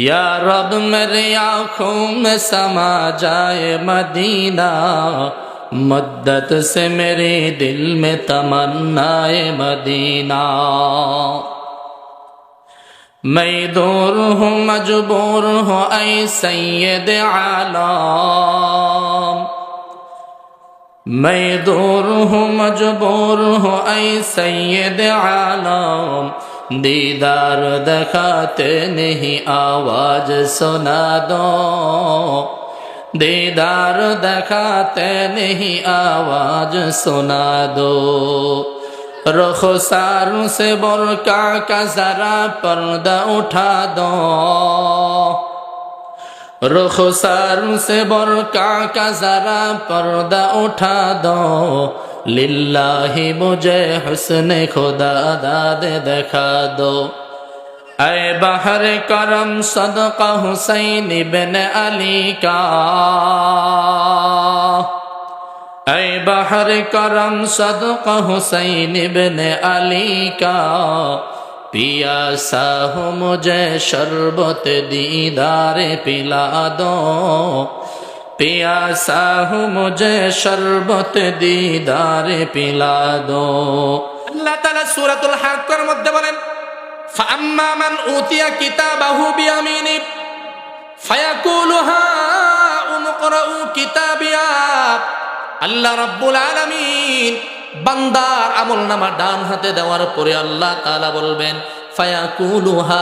یا رب میری آنکھوں میں سما جائے مدینہ مدت سے میرے دل میں تمنائے مدینہ میں دور ہوں مجبور ہوں اے سید عالم میں دور ہوں مجبور ہوں اے سید عالم दीदार दिखाते नहीं आवाज़ सुना दो। दीदार दिखाते नहीं आवाज़ सुना दो। रुखसारों से बुरका का जरा पर्दा उठा दो। रुखसारों से बुरका का जरा पर्दा उठा दो लिल्लाही मुझे हुस्न खुदा दाद दिखा दो ऐ बहर करम सदका हुसैन बिन अली का ऐ बहर करम सदक हुसैन बिन अली का পিয়া হো মুঝে শরবত দিদারে পিলা দো পিয়াসা হো মুঝে শরবত দিদারে পিলা দো আল্লাহ তাআলা সূরাতুল হাক্কার মধ্যে বলেন, ফাআম্মা মান উতিয়া কিতাবাহু বিয়ামিনি, ফায়াকুলু হা উমকরাউ কিতাবিয়া। আল্লাহ রাব্বুল আলামিন বান্দার আমল নামা ডান হাতে দেওয়ার পরে আল্লাহ তালা বলবেন ফায়াকুলু হা